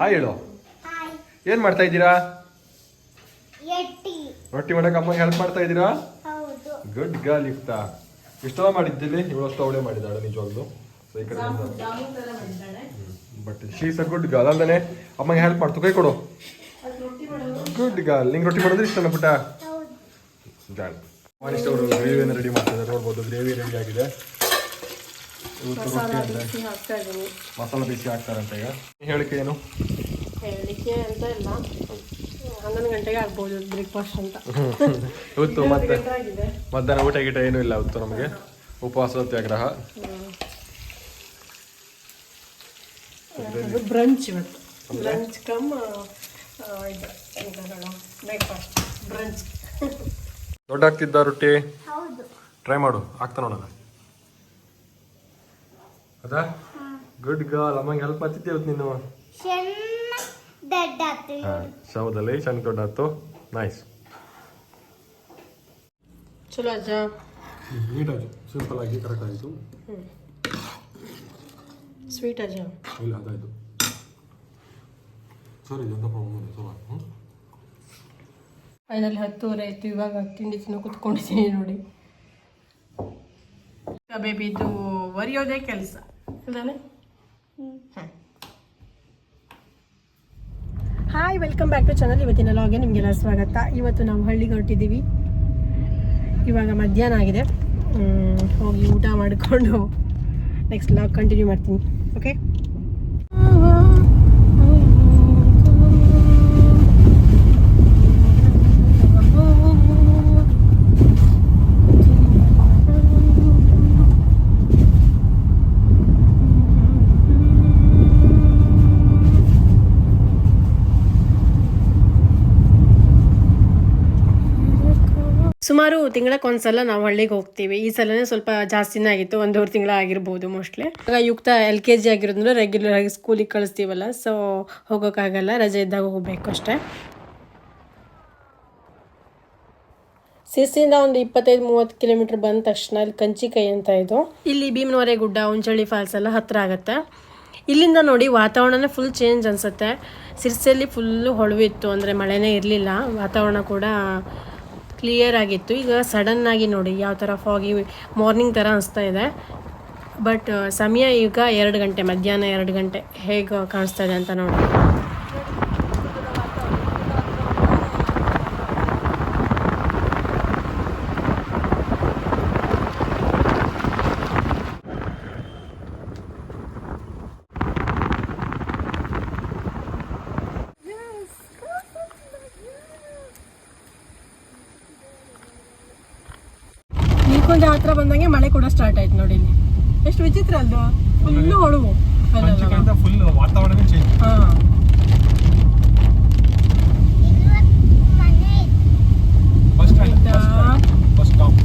Hi ಹೇಳು. Hi ಏನ್ ಮಾಡ್ತಾ ಇದ್ದೀರಾ? ಎಟ್ಟಿ. ರೊಟ್ಟಿ ಮಾಡಕ್ಕೆ ಅಮ್ಮ ಹೆಲ್ಪ್ ಮಾಡ್ತಾ ಇದ್ದೀರಾ? ಹೌದು. ಗುಡ್ ಗರ್ಲ್ ಯುಕ್ತ ಇಷ್ಟೆಲ್ಲ ಮಾಡಿದ್ದಿಲ್ಲಿ ಇವಳಷ್ಟು ಅವಳೇ ಮಾಡಿದ್ದಾಳೆ ನಿಜವಾಗ್ಲು. ಸೊ ಈ ಕಡೆ but she's a good girl ಅಲ್ದೇನೆ ಅಮ್ಮಗೆ ಹೆಲ್ಪ್ ಮಾಡ್ತು ಕೈ ಕೊಡು. ಗುಡ್ ಗರ್ಲ್ ನಿಂಗೆ ರೊಟ್ಟಿ ಮಾಡಿದ್ರೆ ಇಷ್ಟನ ಪುಟ್ಟ? ಹೌದು. ಗಾಡ್ ಮನಿಷ್ಠ ಅವರು ಗ್ರೇವಿಯನ್ನು ರೆಡಿ ಮಾಡ್ತಿದ್ದಾರೆ. ನೋಡ್ಬೋದು ಗ್ರೇವಿ ರೆಡಿ ಆಗಿದೆ. ಇವತ್ತು ರೊಟ್ಟಿ ಅಂದ್ರೆ ಬಿಸಿ ಹಾಕ್ತಾ ಇದ್ದೀನಿ. ಮಸಾಲ ಬೇಯಿಸಿ ಹಾಕ್ತಾರಂತ ಈಗ. ಹೇಳಿಕೆ ಏನು? ಹೇಳಲಿಕ್ಕೆ ಅಂತ ಇಲ್ಲ. ಹನ್ನೊಂದು ಗಂಟೆಗೆ ಆಗ್ಬೋದು ಬ್ರೇಕ್ಫಾಸ್ಟ್ ಅಂತ. ಇವತ್ತು ಮತ್ತೆ ಗಂಟೆ ಆಗಿದೆ. ಮಧ್ಯಾಹ್ನ ಊಟ ಗೀಟ ಏನೂ ಇಲ್ಲ ಇವತ್ತು ನಮಗೆ. ಉಪವಾಸ ಸತ್ಯಾಗ್ರಹ. ಬ್ರಂಚ್ ಇವತ್ತು. Brunch come breakfast brunch. ದೊಡ್ಡ ಆಗ್ತಿದ್ದ ರೊಟ್ಟಿ ಟ್ರೈ ಮಾಡು. ಆಗ್ತಾ ನೋಡೋಣ ಅದಾ? ಗುಡ್ ಗರ್ಲ್ ಅಮ್ಮಂಗೆ ಹೆಲ್ಪ್ ಮಾಡ್ತಿದ್ದೆ ಇವತ್ತು ನೀನು? ಶವದಲ್ಲಿ ಸಣ್ಣ ದೊಡ್ಡ ಆಯ್ತು ನೈಸ್ ಚಲೋ ಅಜ್ಜ. ನೀಟಾಗಿ ಸಿಂಪಲ್ ಆಗಿ ಕರೆಕ್ಟ್ ಆಯಿತು ಸ್ವೀಟ್ ಅಜ್ಜ. ಇಲ್ಲ ಅದಾಯಿತು. ಸರಿ ಎಂತ ಪ್ರಾಬ್ಲಮ್ ಇಲ್ಲ ಸರ್ ಹ್ಞೂ ಫೈನಲಿ ಹತ್ತುವರೆ ಆಯಿತು. ಇವಾಗ ತಿಂಡಿ ತಿನ್ನೋ ಕೂತ್ಕೊಂಡಿದ್ದೀನಿ ನೋಡಿ. ಬೇಬಿ ಇದು ಒರೆಯೋದೇ ಕೆಲಸ. Hi welcome back to channel ಇವತ್ತಿನ ಲಾಗೆ ನಿಮಗೆಲ್ಲ ಸ್ವಾಗತ ಇವತ್ತು ನಾವು ಹಳ್ಳಿಗೆ ಹೊರಟಿದ್ದೀವಿ ಇವಾಗ ಮಧ್ಯಾಹ್ನ ಆಗಿದೆ ಹೋಗಿ ಊಟ ಮಾಡಿಕೊಂಡು ನೆಕ್ಸ್ಟ್ ಲಾಗ್ ಕಂಟಿನ್ಯೂ ಮಾಡ್ತೀನಿ. ಓಕೆ ಸುಮಾರು ತಿಂಗಳಕ್ಕೊಂದ್ಸಲ ನಾವು ಹಳ್ಳಿಗೆ ಹೋಗ್ತೀವಿ. ಈ ಸಲನೇ ಸ್ವಲ್ಪ ಜಾಸ್ತಿನೇ ಆಗಿತ್ತು. ಒಂದೂವರೆ ತಿಂಗಳ ಆಗಿರ್ಬೋದು ಮೋಸ್ಟ್ಲಿ ಆಗ ಯುಕ್ತ ಎಲ್ ಕೆ ಜಿ ಆಗಿರೋದ್ರಿಂದ ರೆಗ್ಯುಲರ್ ಆಗಿ ಸ್ಕೂಲಿಗೆ ಕಳಿಸ್ತೀವಲ್ಲ ಸೊ ಹೋಗೋಕ್ಕಾಗಲ್ಲ. ರಜೆ ಇದ್ದಾಗ ಹೋಗಬೇಕು ಅಷ್ಟೇ. ಸಿರ್ಸಿಯಿಂದ ಒಂದು ಇಪ್ಪತ್ತೈದು, ಮೂವತ್ತು ಕಿಲೋಮೀಟರ್ ಬಂದ ತಕ್ಷಣ ಇಲ್ಲಿ ಕಂಚಿಕೈ ಅಂತ ಇದು. ಇಲ್ಲಿ ಭೀಮನವರೆ ಗುಡ್ಡ ಉಂಚಳ್ಳಿ ಫಾಲ್ಸ್ ಎಲ್ಲ ಹತ್ರ ಆಗುತ್ತೆ. ಇಲ್ಲಿಂದ ನೋಡಿ ವಾತಾವರಣನೇ ಫುಲ್ ಚೇಂಜ್ ಅನಿಸುತ್ತೆ. ಸಿರ್ಸಿಯಲ್ಲಿ ಫುಲ್ಲು ಹೊಳವಿತ್ತು, ಅಂದರೆ ಮಳೆನೇ ಇರಲಿಲ್ಲ. ವಾತಾವರಣ ಕೂಡ ಕ್ಲಿಯರ್ ಆಗಿತ್ತು. ಈಗ ಸಡನ್ ಆಗಿ ನೋಡಿ, ಯಾವ ಥರ ಫಾಗಿ ಮಾರ್ನಿಂಗ್ ಥರ ಅನಿಸ್ತಾ ಇದೆ. ಬಟ್ ಸಮಯ ಈಗ ಎರಡು ಗಂಟೆ, ಮಧ್ಯಾಹ್ನ ಎರಡು ಗಂಟೆ ಹೇಗೆ ಕಾಣಿಸ್ತಾ ಇದೆ ಅಂತ ನೋಡಿ ಹತ್ರ ಬಂದಂಗೆ ಮಳೆ ಕೂಡ ಸ್ಟಾರ್ಟ್ ಆಯ್ತು ನೋಡಿ ಇಲ್ಲಿ. ಎಷ್ಟು ವಿಚಿತ್ರ ಅಲ್ವಾ? ಫುಲ್ಲು ಹೊಳವು. ಫುಲ್ ವಾತಾವರಣ ಚೇಂಜ್ ಹಾ. First first? Stop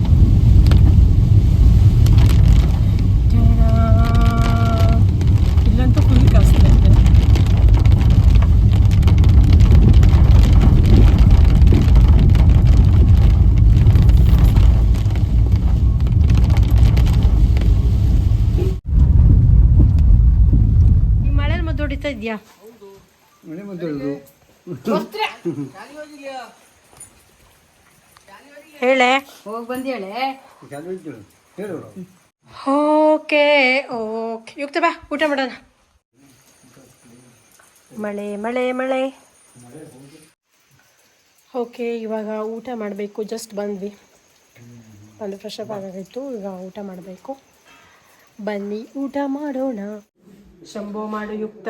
ta-da. ಇಲ್ಲಂತೂ ಫುಲ್ ಕಾಸ್ಟ್ಲಿ ಇದೆ ಈ ಮಳೆಯಲ್ಲಿ ಮತ್ತೆ ಹೊಡಿತಾ ಇದ್ಯಾ ಮಳೆ ಬಂದಿರೋದು ಹೇಳೆ? ಹೋಗಿ ಬಂದು ಹೇಳೆ. Okay okay. ಯುಕ್ತ ಬಾ ಊಟ ಮಾಡೋಣ. ಮಳೆ ಮಳೆ ಮಳೆ. ಓಕೆ ಇವಾಗ ಊಟ ಮಾಡಬೇಕು. ಜಸ್ಟ್ ಬಂದ್ವಿ. ಬಂದು ಫ್ರೆಶ್ ಅಪ್ ಆಗಾಗಿತ್ತು ಈಗ ಊಟ ಮಾಡಬೇಕು. ಬನ್ನಿ ಊಟ ಮಾಡೋಣ. ಶಂಭೋ ಮಾಡು ಯುಕ್ತ.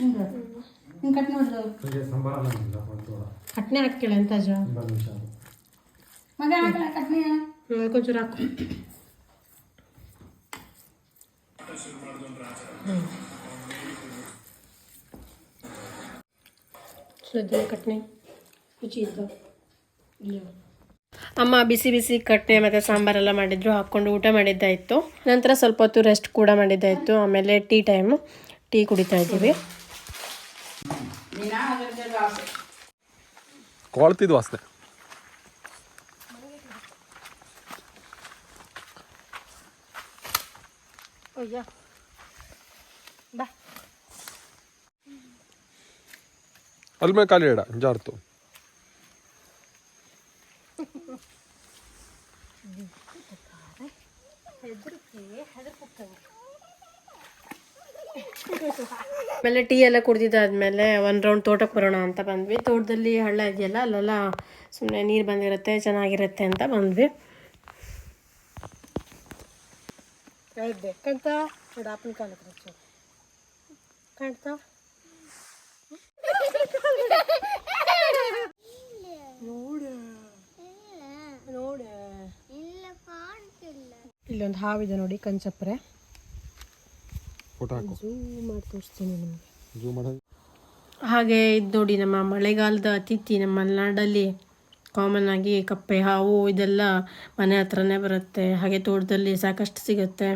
ಹಿಂಗೆ ಕಟ್ ನೋಡ್ದು ಕಟ್ನೆ ಹಾಕ್ಕೇಳ ಅಂತ ಅಜ್ಜ? ಮಗ ಹಾಕಲ್ಲ ಕಟ್ನಿ. ಕೊಂಚೂರು ಹಾಕು. ಸದ್ಯ ಕಟ್ನೆ. ರುಚಿ ಇತ್ತು. ಅಮ್ಮ ಬಿಸಿ ಬಿಸಿ ಕಟ್ಟೆ ಮತ್ತು ಸಾಂಬಾರೆಲ್ಲ ಮಾಡಿದ್ರು ಹಾಕ್ಕೊಂಡು ಊಟ ಮಾಡಿದ್ದಾಯಿತು. ನಂತರ ಸ್ವಲ್ಪ ಹೊತ್ತು ರೆಸ್ಟ್ ಕೂಡ ಮಾಡಿದ್ದಾಯಿತು ಆಮೇಲೆ ಟೀ ಟೈಮು ಟೀ ಕುಡಿತಾ ಇದ್ದೀವಿ. ಕೊಳ್ತಿದ್ ವಾಸನೆ ಅಯ್ಯ ಬಾ ಅಲ್ಲಿ ಮೇಲೆ ಖಾಲಿ ಇಡ ಜಾರ್ತು ಆಮೇಲೆ ಟೀ ಎಲ್ಲ ಕುಡ್ದಿದ್ದಾದ್ಮೇಲೆ ಒಂದು ರೌಂಡ್ ತೋಟಕ್ಕೆ ಬರೋಣ ಅಂತ ಬಂದ್ವಿ. ತೋಟದಲ್ಲಿ ಹಳ್ಳ ಇದೆಯಲ್ಲ ಅಲ್ಲೆಲ್ಲ ಸುಮ್ಮನೆ ನೀರು ಬಂದಿರುತ್ತೆ ಚೆನ್ನಾಗಿರುತ್ತೆ ಅಂತ ಬಂದ್ವಿ. ಕಾಣ್ತಾ? ನೋಡಿ ಅಪ್ಪನ ಕಾಲ ಕಾಣ್ತಾ? ನೋಡ. ಇಲ್ಲ. ಕಾಣ್ತಿಲ್ಲ. ಇಲ್ಲೊಂದು ಹಾವಿದೆ ನೋಡಿ ಕಂಚಪ್ರೆ ಫೋಟೋ ಹಾಕು. ಝೂಮ್ ಮಾಡಿ ತೋರಿಸ್ತೀನಿ ನಿಮಗೆ. ಜೂಮ್ ಮಾಡ. ಹಾಗೆ ಇದು ನೋಡಿ ನಮ್ಮ ಮಳೆಗಾಲದ ಅತಿಥಿ ನಮ್ಮ ಮಲೆನಾಡಲ್ಲಿ ಕಾಮನ್ ಆಗಿ ಕಪ್ಪೆ ಹಾವು ಇದೆಲ್ಲ ಮನೆ ಹತ್ರನೇ ಬರುತ್ತೆ. ಹಾಗೆ ತೋಟದಲ್ಲಿ ಸಾಕಷ್ಟು ಸಿಗುತ್ತೆ.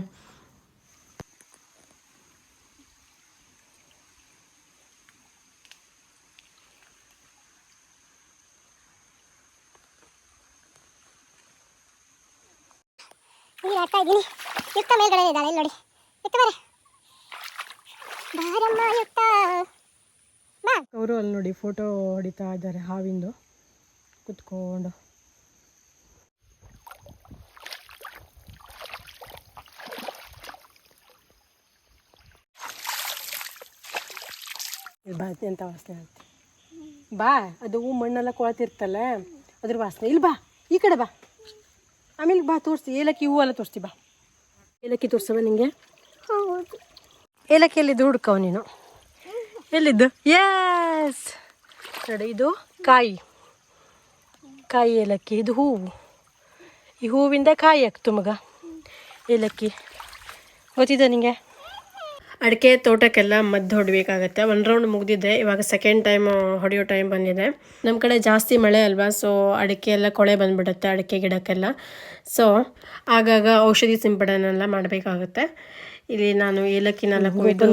ಇಲ್ಲಿ ಆಡ್ತಾ ಇದ್ದೀನಿ. ಯುಕ್ತ ಮೇಲ್ಗಡೆ ಇದ್ದಾಳೆ. ಇಲ್ಲಿ ನೋಡಿ. ಯುಕ್ತ ಬಾರೆ ಅವರು ಅಲ್ಲಿ ನೋಡಿ ಫೋಟೋ ಹೊಡಿತಾ ಇದ್ದಾರೆ, ಹಾವಿಂದು. ಕುತ್ಕೊಂಡು. ಇಲ್ಲಿ ಅಂತ ವಾಸನೆ ಅಂತ ಬಾ, ಅದು ಹೂ ಮಣ್ಣೆಲ್ಲ ಕೊಳತಿರ್ತಲ್ಲ, ಅದ್ರ ವಾಸನೆ. ಇಲ್ಲಿ ಬಾ, ಈ ಕಡೆ ಬಾ. ಆಮೇಲೆ ಬಾ ತೋರಿಸ್ತಿ ಏಲಕ್ಕಿ ಹೂವೆಲ್ಲ ತೋರಿಸ್ತಿ ಬಾ. ಏಲಕ್ಕಿ ತೋರಿಸವ ನಿಂಗೆ? ಹೌದು. ಏಲಕ್ಕಿಯಲ್ಲಿದ್ದು ಹುಡುಕೋ ನೀನು. ಎಲ್ಲಿದ್ದು? ಎಸ್ ನೋಡಿ, ಇದು ಕಾಯಿ. ಕಾಯಿ ಏಲಕ್ಕಿ, ಇದು ಹೂವು. ಈ ಹೂವಿಂದ ಕಾಯಿ ಹಾಕ್ತು ಮಗ. ಏಲಕ್ಕಿ. ಗೊತ್ತಿದೆ ನಿಂಗೆ? ಅಡಿಕೆ ತೋಟಕ್ಕೆಲ್ಲ ಮದ್ದು ಹೊಡಿಬೇಕಾಗತ್ತೆ. ಒಂದು ರೌಂಡ್ ಮುಗ್ದಿದೆ. ಇವಾಗ ಸೆಕೆಂಡ್ ಟೈಮ್ ಹೊಡೆಯೋ ಟೈಮ್ ಬಂದಿದೆ. ನಮ್ಮ ಕಡೆ ಜಾಸ್ತಿ ಮಳೆ ಅಲ್ವಾ ಸೊ ಅಡಿಕೆ ಎಲ್ಲ ಕೊಳೆ ಬಂದ್ಬಿಡುತ್ತೆ, ಅಡಿಕೆ ಗಿಡಕ್ಕೆಲ್ಲ. ಸೊ ಆಗಾಗ ಔಷಧಿ ಸಿಂಪಡಣೆಲ್ಲ ಮಾಡಬೇಕಾಗುತ್ತೆ. ಇಲ್ಲಿ ನಾನು ಏಲಕ್ಕಿನೆಲ್ಲ ಕೊಯ್ದು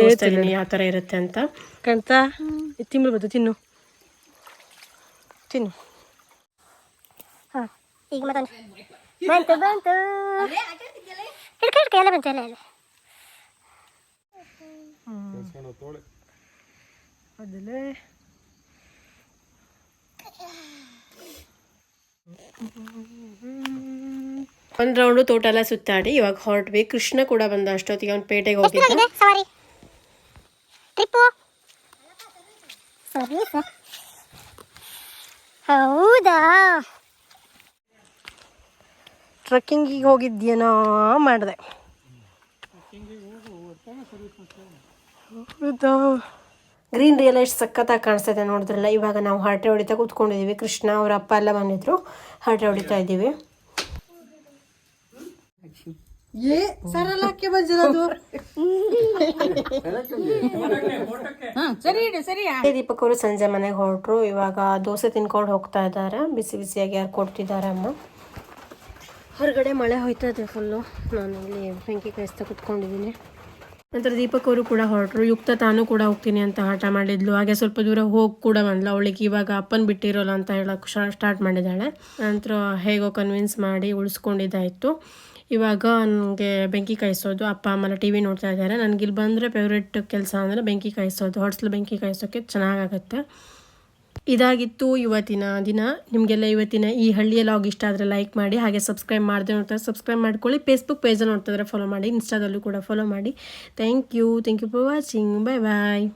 ತೋರಿಸ್ತಾ ಇದೀನಿ ಯಾವ ಥರ ಇರುತ್ತೆ ಅಂತ. ಕಾಣ್ತಾ? ತಿಂಗಳು ಬದ್ದು ತಿನ್ನು. ತಿನ್ನು. ಹಾಂ. ಈಗ ಬಂತು ಬಂತು. ಹಿಡ್ಕ ಹಿಡ್ಕ ಎಲ್ಲ ಬಂತು ಎಲ್ಲ ಎಲ್ಲ. ಅದಲ್ಲೇ ಒಂದು ರೌಂಡು ತೋಟ ಎಲ್ಲ ಸುತ್ತಾಡಿ ಇವಾಗ ಹೊರಟ್ವಿ. ಕೃಷ್ಣ ಕೂಡ ಬಂದ ಅಷ್ಟೊತ್ತಿಗೆ ಅವ್ನು ಪೇಟೆಗೆ ಹೋಗಿದ್ದ. ಹೌದಾ? ಟ್ರಕ್ಕಿಂಗಿಗೆ ಹೋಗಿದ್ಯೇನೋ ಮಾಡಿದೆ. ಹೌದಾ? ಗ್ರೀನ್ ರಿಯಲ್ ಎಷ್ಟು ಸಖತ್ತಾಗಿ ಕಾಣಿಸ್ತದೆ ನೋಡಿದ್ರಲ್ಲ ಇವಾಗ ನಾವು ಹರಟೆ ಹೊಡಿತಾ ಕೂತ್ಕೊಂಡಿದ್ದೀವಿ ಕೃಷ್ಣ ಅವರ ಅಪ್ಪ ಎಲ್ಲ ಬಂದಿದ್ರು. ಹರಟೆ ಹೊಡಿತಾ ಇದ್ದೀವಿ. ಏ ಸರಳಕ್ಕೆ ಬಂದಿರೋದು? ಹಾಂ ಸರಿ ಇಡು ಸರಿ ದೀಪಕ್ ಅವರು ಸಂಜೆ ಮನೆಗೆ ಹೊರಟ್ರು. ಇವಾಗ ದೋಸೆ ತಿನ್ಕೊಂಡು ಹೋಗ್ತಾ ಇದ್ದಾರೆ. ಬಿಸಿ ಬಿಸಿಯಾಗಿ ಯಾರು ಕೊಡ್ತಿದ್ದಾರೆ ಅಮ್ಮ? ಹೊರಗಡೆ ಮಳೆ ಹೋಯ್ತಾ ಇದೆ ಫುಲ್ಲು. ನಾನು ಇಲ್ಲಿ ಬೆಂಕಿ ಕಾಯಿಸ್ತಾ ಕುತ್ಕೊಂಡಿದ್ದೀನಿ. ನಂತರ ದೀಪಕ್ ಅವರು ಕೂಡ ಹೊರಟರು. ಯುಕ್ತ ತಾನು ಕೂಡ ಹೋಗ್ತೀನಿ ಅಂತ ಹಠ ಮಾಡಿದ್ಲು. ಹಾಗೆ ಸ್ವಲ್ಪ ದೂರ ಹೋಗಿ ಕೂಡ ಬಂದ್ಲು. ಅವಳಿಗೆ ಇವಾಗ ಅಪ್ಪನ ಬಿಟ್ಟಿರೋಲ್ಲ ಅಂತ ಹೇಳೋಕೆ ಸ್ಟಾರ್ಟ್ ಮಾಡಿದ್ದಾಳೆ. ನಂತರ ಹೇಗೋ ಕನ್ವಿನ್ಸ್ ಮಾಡಿ ಉಳಿಸ್ಕೊಂಡಿದ್ದಾಯಿತು. ಇವಾಗ ನನಗೆ ಬೆಂಕಿ ಕಾಯಿಸೋದು ಅಪ್ಪ ಅಮ್ಮನ ಟಿ ವಿ ನೋಡ್ತಾ ಇದ್ದಾರೆ. ನನಗೆ ಇಲ್ಲಿ ಬಂದರೆ ಫೇವ್ರೆಟ್ ಕೆಲಸ ಅಂದರೆ ಬೆಂಕಿ ಕಾಯಿಸೋದು. ಹೊಡ್ಸಲು ಬೆಂಕಿ ಕಾಯಿಸೋಕ್ಕೆ ಚೆನ್ನಾಗಾಗತ್ತೆ. ಇದಾಗಿತ್ತು ಇವತ್ತಿನ ದಿನ. ನಿಮಗೆಲ್ಲ ಇವತ್ತಿನ ಈ ಹಳ್ಳಿಯ ಲಾಗ್ ಇಷ್ಟ ಆದರೆ ಲೈಕ್ ಮಾಡಿ, ಹಾಗೆ ಸಬ್ಸ್ಕ್ರೈಬ್ ಮಾಡದೆ ನೋಡ್ತಾರೆ ಸಬ್ಸ್ಕ್ರೈಬ್ ಮಾಡ್ಕೊಳ್ಳಿ. ಫೇಸ್ಬುಕ್ ಪೇಜಲ್ಲಿ ನೋಡ್ತಿದ್ರೆ ಫಾಲೋ ಮಾಡಿ ಇನ್ಸ್ಟಾದಲ್ಲೂ ಕೂಡ ಫಾಲೋ ಮಾಡಿ. Thank you thank you for watching bye bye